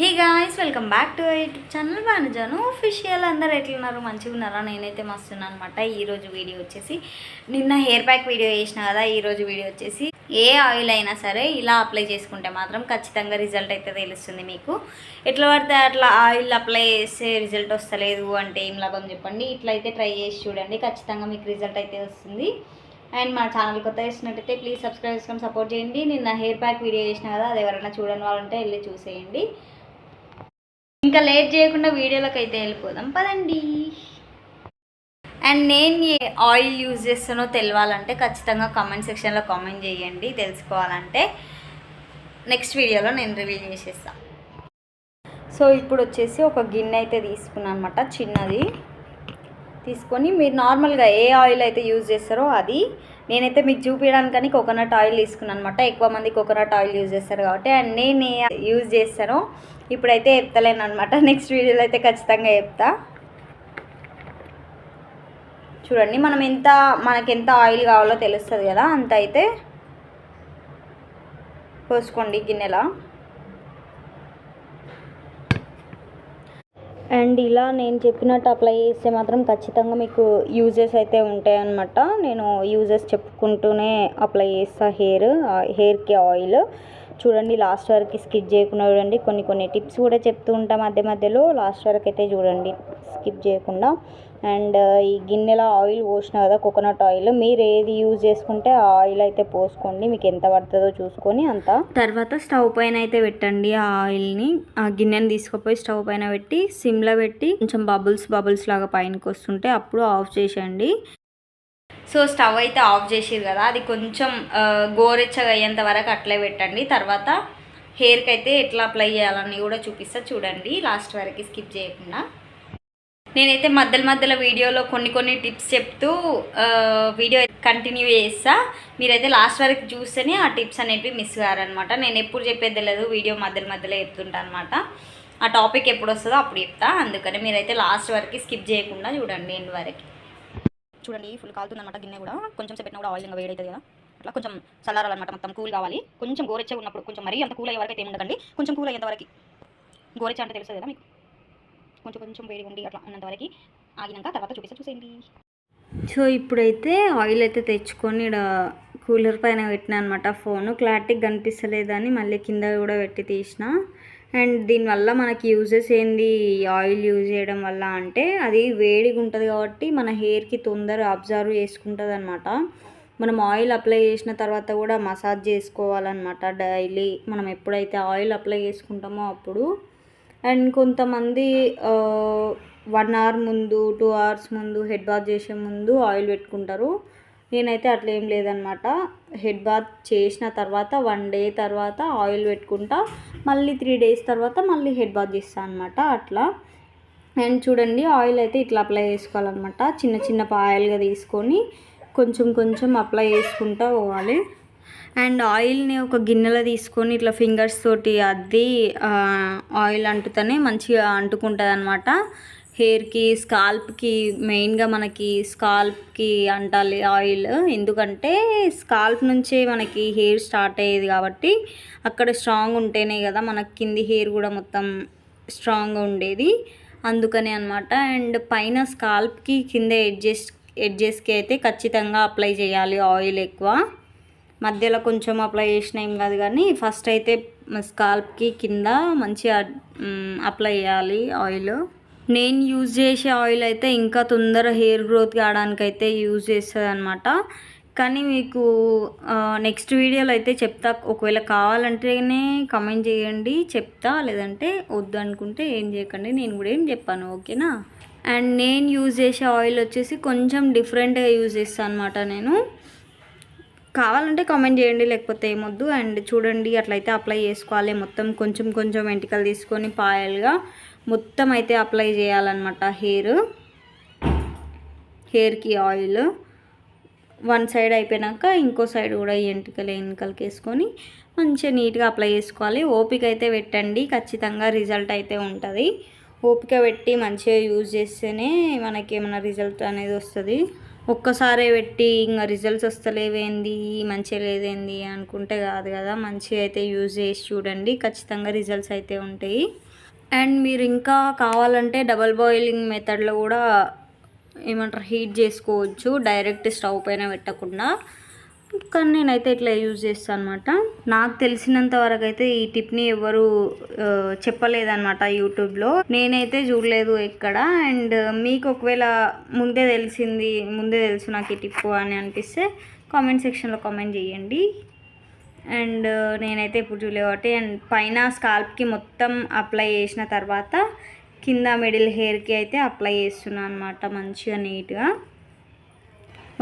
Hey guys welcome back to YouTube channel Banujanu official అందరు ఎట్లున్నారు మంచిగా ఉన్నారా? నేనైతే మస్తున్నాను అనమాట ఈరోజు వీడియో వచ్చేసి నిన్న హెయిర్ ప్యాక్ వీడియో చేసిన కదా ఈరోజు వీడియో వచ్చేసి ఏ ఆయిల్ అయినా సరే ఇలా అప్లై చేసుకుంటే మాత్రం ఖచ్చితంగా రిజల్ట్ అయితే తెలుస్తుంది మీకు. ఎట్లా పడితే అట్లా ఆయిల్ అప్లై చేస్తే రిజల్ట్ వస్తలేదు అంటే ఏం లాభం చెప్పండి. ఇట్లా అయితే ట్రై చేసి చూడండి. ఖచ్చితంగా మీకు రిజల్ట్ అయితే వస్తుంది. అండ్ మా ఛానల్ కొత్త చేసినట్టయితే ప్లీజ్ సబ్స్క్రైబ్ చేసుకొని సపోర్ట్ చేయండి. నిన్న హెయిర్ ప్యాక్ వీడియో చేసిన కదా అది ఎవరైనా చూడని వాళ్ళంటే వెళ్ళి చూసేయండి. ఇంకా లేట్ చేయకుండా వీడియోలోకి అయితే వెళ్ళిపోదాం. పదండి. అండ్ నేను ఏ ఆయిల్ యూజ్ చేస్తానో తెలియాలంటే ఖచ్చితంగా కామెంట్ సెక్షన్లో కామెంట్ చేయండి. తెలుసుకోవాలంటే నెక్స్ట్ వీడియోలో నేను రివీల్ చేసేస్తాను సో ఇప్పుడు వచ్చేసి ఒక గిన్నె అయితే తీసుకున్నాను అనమాట చిన్నది. తీసుకొని మీరు నార్మల్గా ఏ ఆయిల్ అయితే యూజ్ చేస్తారో అది నేనైతే మీకు చూపించడానికని కోకోనట్ ఆయిల్ తీసుకున్నాను అనమాట ఎక్కువ మంది కోకోనట్ ఆయిల్ యూజ్ చేస్తారు కాబట్టి అండ్ నేను యూజ్ చేస్తాను ఇప్పుడైతే చెప్తలేను అనమాట నెక్స్ట్ వీడియోలో అయితే ఖచ్చితంగా చెప్తా. చూడండి మనం ఎంత మనకి ఎంత ఆయిల్ కావాలో తెలుస్తుంది కదా అంత అయితే పోసుకోండి గిన్నెలా. అండ్ ఇలా నేను చెప్పినట్టు అప్లై చేస్తే మాత్రం ఖచ్చితంగా మీకు యూజెస్ అయితే ఉంటాయన్నమాట నేను యూజెస్ చెప్పుకుంటూనే అప్లై చేస్తా హెయిర్ హెయిర్కి ఆయిల్. చూడండి లాస్ట్ వరకు స్కిప్ చేయకుండా చూడండి. కొన్ని కొన్ని టిప్స్ కూడా చెప్తూ ఉంటాం మధ్య మధ్యలో. లాస్ట్ వరకు అయితే చూడండి స్కిప్ చేయకుండా. అండ్ ఈ గిన్నెలో ఆయిల్ పోసిన కదా కోకోనట్ ఆయిల్ మీరు ఏది యూజ్ చేసుకుంటే ఆ ఆయిల్ అయితే పోసుకోండి. మీకు ఎంత పడుతుందో చూసుకొని అంత. తర్వాత స్టవ్ పైన అయితే పెట్టండి ఆ ఆయిల్ని. ఆ గిన్నెని తీసుకుపోయి స్టవ్ పైన పెట్టి సిమ్లో పెట్టి కొంచెం బబుల్స్ బబుల్స్ లాగా పైనకి వస్తుంటే అప్పుడు ఆఫ్ చేసేయండి. సో స్టవ్ అయితే ఆఫ్ చేసిరు కదా అది కొంచెం గోరెచ్చగా అయ్యేంత వరకు అట్లే పెట్టండి. తర్వాత హెయిర్కి అయితే ఎట్లా అప్లై చేయాలని కూడా చూపిస్తా. చూడండి లాస్ట్ వరకు స్కిప్ చేయకుండా. నేనైతే మధ్యలో మధ్యలో వీడియోలో కొన్ని కొన్ని టిప్స్ చెప్తూ వీడియో కంటిన్యూ చేస్తా. మీరైతే లాస్ట్ వరకు చూస్తేనే ఆ టిప్స్ అనేటివి మిస్ కారనమాట నేను ఎప్పుడు చెప్పేది తెలియదు వీడియో మధ్యలో మధ్యలో చెప్తుంటా అనమాట ఆ టాపిక్ ఎప్పుడు వస్తుందో అప్పుడు చెప్తా. అందుకని మీరైతే లాస్ట్ వరకు స్కిప్ చేయకుండా చూడండి ఎండ్ వరకు. చూడండి ఫుల్ కాలుతుందన్నమాట గిన్నె కూడా. కొంచెం సేపు కూడా ఆయిల్ ఇంకా వేడవుతుంది కదా. అట్లా కొంచెం చల్లారాలన్నమాట మొత్తం కూల్ కావాలి. కొంచెం గోరెచ్చగా ఉన్నప్పుడు కొంచెం మరీ అంత కూల్ అయ్యే వరకు అయితే ఏమి ఉండకండి కొంచెం కూల్ అయ్యేంత వరకు. గోరెచ్చ అంటే తెలుస్తుంది కదా మీకు? కొంచెం కొంచెం వేడి ఉండి అట్లా ఉన్నంత వరకు ఆగినాక తర్వాత చూపిస్తా చూసేయండి. సో ఇప్పుడైతే ఆయిల్ అయితే తెచ్చుకొని ఇక్కడ కూలర్ పైన పెట్టిన అనమాట ఫోన్. క్లారిటీగా కనిపిస్తలేదని మళ్ళీ కింద కూడా పెట్టి తీసిన. అండ్ దీనివల్ల మనకి యూజెస్ ఏంది? ఆయిల్ యూజ్ చేయడం వల్ల అంటే అది వేడిగా ఉంటుంది కాబట్టి మన హెయిర్కి తొందర అబ్జర్వ్ చేసుకుంటుంది అనమాట మనం ఆయిల్ అప్లై చేసిన తర్వాత కూడా మసాజ్ చేసుకోవాలన్నమాట. డైలీ మనం ఎప్పుడైతే ఆయిల్ అప్లై చేసుకుంటామో అప్పుడు అండ్ కొంతమంది వన్ అవర్ ముందు టూ అవర్స్ ముందు హెడ్ బాత్ చేసే ముందు ఆయిల్ పెట్టుకుంటారు. నేనైతే అట్లా ఏం లేదనమాట. హెడ్ బాత్ చేసిన తర్వాత వన్ డే తర్వాత ఆయిల్ పెట్టుకుంటా. మళ్ళీ త్రీ డేస్ తర్వాత మళ్ళీ హెడ్ బాత్ చేస్తాను అనమాట అట్లా. అండ్ చూడండి ఆయిల్ అయితే ఇట్లా అప్లై చేసుకోవాలన్నమాట. చిన్న చిన్న పాయలుగా తీసుకొని కొంచెం కొంచెం అప్లై చేసుకుంటూ పోవాలి. అండ్ ఆయిల్ని ఒక గిన్నెలో తీసుకొని ఇట్లా ఫింగర్స్ తోటి అద్ది ఆయిల్ అంటుతనే మంచిగా అంటుకుంటుంది అనమాట హెయిర్కి స్కాల్ప్కి మెయిన్గా మనకి స్కాల్ప్కి అంటాలి ఆయిల్. ఎందుకంటే స్కాల్ప్ నుంచే మనకి హెయిర్ స్టార్ట్ అయ్యేది కాబట్టి అక్కడ స్ట్రాంగ్ ఉంటేనే కదా మనకి కింది హెయిర్ కూడా మొత్తం స్ట్రాంగ్గా ఉండేది. అందుకని అనమాట అండ్ పైన స్కాల్ప్కి కింద ఎడ్జెస్ ఎడ్జెస్కి అయితే ఖచ్చితంగా అప్లై చేయాలి ఆయిల్ ఎక్కువ. మధ్యలో కొంచెం అప్లై చేసిన ఏం కాదు కానీ ఫస్ట్ అయితే స్కాల్ప్కి కింద మంచిగా అప్లై చేయాలి ఆయిల్ నేను యూజ్ చేసే ఆయిల్ అయితే ఇంకా తొందర హెయిర్ గ్రోత్ కావడానికి అయితే యూజ్ చేస్తుంది అనమాట కానీ మీకు నెక్స్ట్ వీడియోలో అయితే చెప్తా. ఒకవేళ కావాలంటేనే కమెంట్ చేయండి చెప్తా. లేదంటే వద్దు అనుకుంటే ఏం చేయకండి నేను కూడా ఏం చెప్పాను ఓకేనా? అండ్ నేను యూజ్ చేసే ఆయిల్ వచ్చేసి కొంచెం డిఫరెంట్గా యూజ్ చేస్తాను అనమాట నేను. కావాలంటే కామెంట్ చేయండి లేకపోతే ఏమొద్దు. అండ్ చూడండి అట్లయితే అప్లై చేసుకోవాలి. మొత్తం కొంచెం కొంచెం వెంటికలు తీసుకొని పాయల్గా మొత్తం అయితే అప్లై చేయాలన్నమాట. హెయిర్ హెయిర్కి ఆయిల్ వన్ సైడ్ అయిపోయినాక ఇంకో సైడ్ కూడా ఈ ఎంట్రుకలు వేసుకొని మంచిగా నీట్గా అప్లై చేసుకోవాలి. ఓపిక అయితే పెట్టండి. ఖచ్చితంగా రిజల్ట్ అయితే ఉంటుంది. ఓపిక పెట్టి మంచిగా యూజ్ చేస్తేనే మనకి ఏమైనా రిజల్ట్ అనేది వస్తుంది. ఒక్కసారే పెట్టి ఇంకా రిజల్ట్స్ వస్తలేవేంది మంచిగా లేదేంది అనుకుంటే కాదు కదా మంచిగా అయితే యూజ్ చేసి చూడండి ఖచ్చితంగా రిజల్ట్స్ అయితే ఉంటాయి. అండ్ మీరు ఇంకా కావాలంటే డబల్ బాయిలింగ్ మెథడ్లో కూడా ఏమంటారు హీట్ చేసుకోవచ్చు డైరెక్ట్ స్టవ్ పైన పెట్టకుండా. కానీ నేనైతే ఇట్లా యూజ్ చేస్తాను అనమాట నాకు తెలిసినంత వరకు అయితే ఈ టిప్ని ఎవరు చెప్పలేదన్నమాట యూట్యూబ్లో. నేనైతే చూడలేదు ఎక్కడ. అండ్ మీకు ఒకవేళ ముందే తెలిసింది ముందే తెలుసు నాకు ఈ టిప్ అని అనిపిస్తే కామెంట్ సెక్షన్లో కామెంట్ చేయండి. అండ్ నేనైతే ఇప్పుడు చూడలేదు కాబట్టి అండ్ పైన స్కాల్ప్కి మొత్తం అప్లై చేసిన తర్వాత కింద మిడిల్ హెయిర్కి అయితే అప్లై చేస్తున్నాను అనమాట మంచిగా నీట్గా.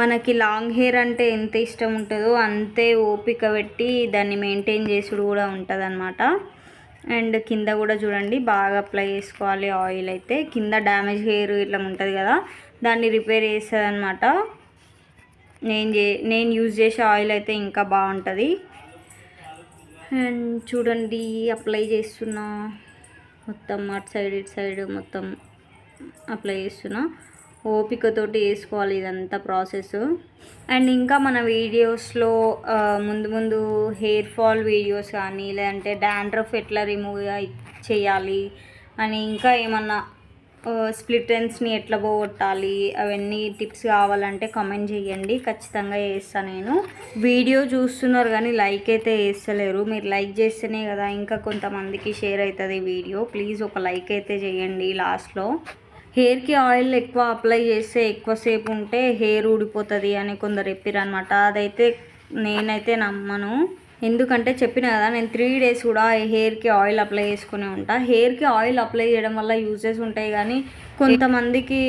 మనకి లాంగ్ హెయిర్ అంటే ఎంత ఇష్టం ఉంటుందో అంతే ఓపిక పెట్టి దాన్ని మెయింటైన్ చేసుడు కూడా ఉంటుంది అనమాట అండ్ కింద కూడా చూడండి బాగా అప్లై చేసుకోవాలి ఆయిల్ అయితే. కింద డ్యామేజ్ హెయిర్ ఇట్లా ఉంటుంది కదా దాన్ని రిపేర్ చేస్తుంది అనమాట నేను చే నేను యూజ్ చేసే ఆయిల్ అయితే ఇంకా బాగుంటుంది. అండ్ చూడండి అప్లై చేస్తున్నా. మొత్తం అటు సైడ్ ఇటు సైడ్ మొత్తం అప్లై చేస్తున్నా. ఓపికతోటి వేసుకోవాలి ఇదంతా ప్రాసెస్. అండ్ ఇంకా మన వీడియోస్లో ముందు ముందు హెయిర్ ఫాల్ వీడియోస్ కానీ లేదంటే డాండ్రఫ్ ఎట్లా రిమూవ్ చేయాలి అని ఇంకా ఏమన్నా స్ప్లిట్ ఎండ్స్ని ఎట్లా పోగొట్టాలి అవన్నీ టిప్స్ కావాలంటే కామెంట్ చేయండి. ఖచ్చితంగా చేస్తాను నేను. వీడియో చూస్తున్నారు కానీ లైక్ అయితే వేస్తలేరు. మీరు లైక్ చేస్తేనే కదా ఇంకా కొంతమందికి షేర్ అవుతుంది వీడియో. ప్లీజ్ ఒక లైక్ అయితే చేయండి లాస్ట్లో. హెయిర్కి ఆయిల్ ఎక్కువ అప్లై చేస్తే ఎక్కువసేపు ఉంటే హెయిర్ ఊడిపోతుంది అని కొందరు చెప్పారు అనమాట అదైతే నేనైతే నమ్మను. ఎందుకంటే చెప్పిన కదా నేను త్రీ డేస్ కూడా హెయిర్కి ఆయిల్ అప్లై చేసుకునే ఉంటా. హెయిర్కి ఆయిల్ అప్లై చేయడం వల్ల యూజెస్ ఉంటాయి కానీ కొంతమందికి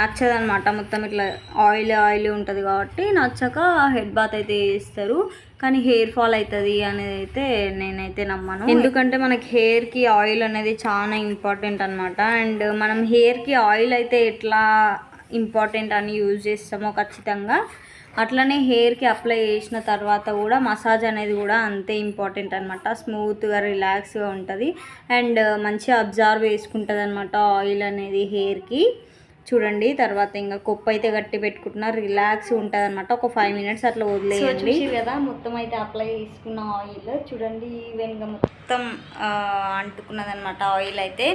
నచ్చదనమాట మొత్తం ఇట్లా ఆయిల్ ఆయిల్ ఉంటుంది కాబట్టి నచ్చక హెడ్ బాత్ అయితే చేస్తారు. కానీ హెయిర్ ఫాల్ అవుతుంది అనేది అయితే నేనైతే నమ్మను. ఎందుకంటే మనకి హెయిర్కి ఆయిల్ అనేది చాలా ఇంపార్టెంట్ అనమాట అండ్ మనం హెయిర్కి ఆయిల్ అయితే ఎట్లా ఇంపార్టెంట్ అని యూజ్ చేస్తామో ఖచ్చితంగా అట్లనే హెయిర్కి అప్లై చేసిన తర్వాత కూడా మసాజ్ అనేది కూడా అంతే ఇంపార్టెంట్ అనమాట స్మూత్గా రిలాక్స్గా ఉంటుంది. అండ్ మంచిగా అబ్జర్వ్ వేసుకుంటుంది అనమాట ఆయిల్ అనేది హెయిర్కి. చూడండి తర్వాత ఇంకా కొప్పు అయితే గట్టి పెట్టుకుంటున్నా. రిలాక్స్ ఉంటుంది అనమాట ఒక ఫైవ్ మినిట్స్ అట్లా వదిలేయండి. కదా మొత్తం అయితే అప్లై చేసుకున్న ఆయిల్. చూడండి ఈవెన్గా మొత్తం అంటుకున్నది అనమాట ఆయిల్ అయితే.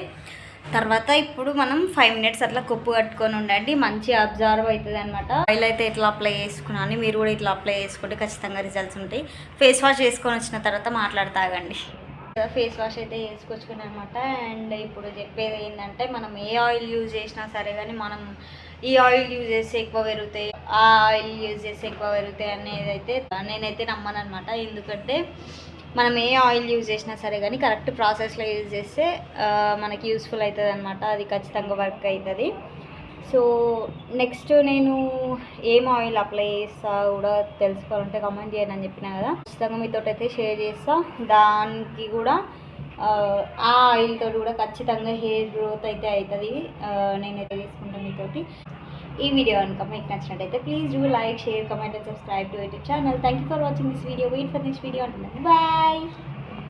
తర్వాత ఇప్పుడు మనం ఫైవ్ మినిట్స్ అట్లా కొప్పు కట్టుకొని ఉండండి. మంచి అబ్జర్వ్ అవుతుంది అనమాట ఆయిల్ అయితే ఇట్లా అప్లై చేసుకున్నాను మీరు కూడా ఇట్లా అప్లై చేసుకుంటే ఖచ్చితంగా రిజల్ట్స్ ఉంటాయి. ఫేస్ వాష్ చేసుకొని వచ్చిన తర్వాత మాట్లాడతాగండి ఫేస్ వాష్ అయితే వేసుకొచ్చుకుని అనమాట అండ్ ఇప్పుడు చెప్పేది ఏంటంటే మనం ఏ ఆయిల్ యూజ్ చేసినా సరే కానీ మనం ఈ ఆయిల్ యూజ్ చేస్తే ఎక్కువ పెరుగుతాయి. ఆ ఆయిల్ యూజ్ చేస్తే ఎక్కువ పెరుగుతాయి అనేది అయితే నేనైతే నమ్మను అనమాట ఎందుకంటే మనం ఏ ఆయిల్ యూజ్ చేసినా సరే కానీ కరెక్ట్ ప్రాసెస్లో యూజ్ చేస్తే మనకి యూస్ఫుల్ అవుతుంది అనమాట అది ఖచ్చితంగా వర్క్ అవుతుంది సో నెక్స్ట్ నేను ఏం ఆయిల్ అప్లై చేస్తా కూడా తెలుసుకోవాలంటే కమెంట్ చేయండి అని చెప్పిన కదా. ఖచ్చితంగా మీతో అయితే షేర్ చేస్తా. దానికి కూడా ఆ, ఆయిల్తో కూడా ఖచ్చితంగా హెయిర్ గ్రోత్ అయితే అవుతుంది నేనైతే తీసుకుంటాను మీతోటి. ఈ వీడియో కనుక మీకు నచ్చినట్టయితే please do like share comment and subscribe to YouTube channel thank you for watching this video wait for this video అంటున్నాను బాయ్